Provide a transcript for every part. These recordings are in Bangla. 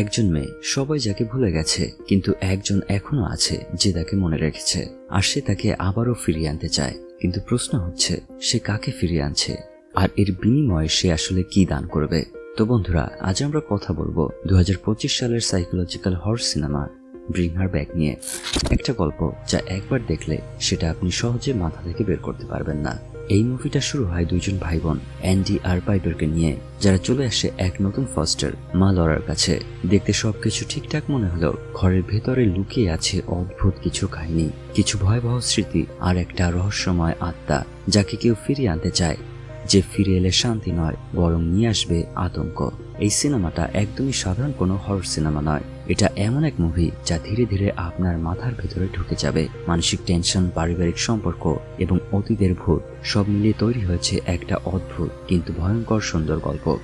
একজন মেয়ে সবাই যাকে ভুলে গেছে, কিন্তু একজন এখনও আছে যে তাকে মনে রেখেছে। আর সে তাকে আবারও ফিরিয়ে আনতে চায়। কিন্তু প্রশ্ন হচ্ছে, সে কাকে ফিরিয়ে আনছে? আর এর বিনিময়ে সে আসলে কি দান করবে? তো বন্ধুরা, আজ আমরা কথা বলব দু হাজার পঁচিশ সালের সাইকোলজিক্যাল হর সিনেমা ব্রিং হার ব্যাক নিয়ে একটা গল্প যা একবার দেখলে সেটা আপনি সহজে মাথা থেকে বের করতে পারবেন না। এই মুভিটা শুরু হয় দুইজন ভাই বোন অ্যান্ডি আর পাইপারকে নিয়ে, যারা চলে আসে এক নতুন ফস্টার মা লরার কাছে। দেখতে সবকিছু ঠিকঠাক মনে হলেও ঘরের ভেতরে লুকিয়ে আছে অদ্ভুত কিছু কাহিনী, কিছু ভয়াবহ স্মৃতি আর একটা রহস্যময় আত্মা যাকে কেউ ফিরিয়ে আনতে চায়, যে ফিরে এলে শান্তি নয়, বরং নিয়ে আসবে আতঙ্ক। এই সিনেমাটা একদমই সাধারণ কোনো হরর সিনেমা নয়। এটা এমন এক মুভি যা ধীরে ধীরে আপনার মাথার ভেতরে ঢুকে যাবে। মানসিক টেনশন পারিবারিক সম্পর্ক এবং অতীতের ভূত সব মিলিয়ে তৈরি হয়েছে একটা অদ্ভুত কিন্তু ভয়ঙ্কর সুন্দর গল্প।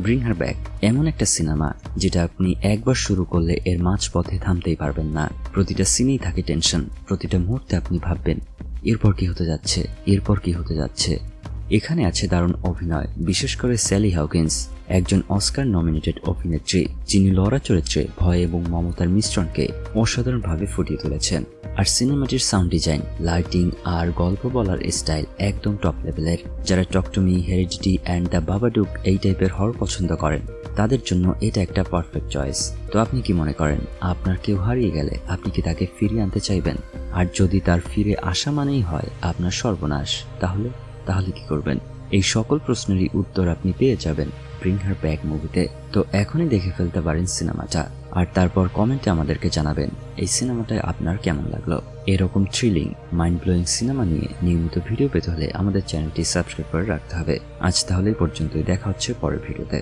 ব্রিং হার ব্যাক এমন একটা সিনেমা যেটা আপনি একবার শুরু করলে এর মাঝপথে থামতেই পারবেন না। প্রতিটা সিনেই থাকে টেনশন প্রতিটা মুহূর্তে আপনি ভাববেন, এরপর কি হতে যাচ্ছে, এরপর কি হতে যাচ্ছে? এখানে আছে দারুণ অভিনয়, বিশেষ করে স্যালি হাউকিন্স একজন অস্কার নমিনেটেড অভিনেত্রী যিনি লড়া চরিত্রে ভয় এবং মমতার মিশ্রণকে অসাধারণভাবে ফুটিয়ে তুলেছেন। আর সিনেমাটির সাউন্ড ডিজাইন, লাইটিং আর গল্প বলার স্টাইল একদম টপ লেভেলের, যারা talk to me hereditary and the Babadook এই টাইপের হর পছন্দ করেন, তাদের জন্য এটা একটা পারফেক্ট চয়েস তো আপনি কি মনে করেন, আপনার কেউ হারিয়ে গেলে আপনি কি তাকে ফিরিয়ে আনতে চাইবেন? আর যদি তার ফিরে আসা মানেই হয় আপনার সর্বনাশ, তাহলে তাহলে কি করবেন? এই সকল প্রশ্নেরই উত্তর আপনি পেয়ে যাবেন। ব্রিং হার ব্যাক মুভিতে তো এখনই দেখে ফেলতে পারেন সিনেমাটা। আর তারপর কমেন্টে আমাদেরকে জানাবেন, এই সিনেমাটায় আপনার কেমন লাগল? এরকম থ্রিলিং মাইন্ড ব্লোয়িং সিনেমা নিয়ে নিয়মিত ভিডিও পেতে হলে আমাদের চ্যানেলটি সাবস্ক্রাইব করে রাখতে হবে। আজ তাহলে পর্যন্তই, দেখা হচ্ছে পরের ভিডিওতে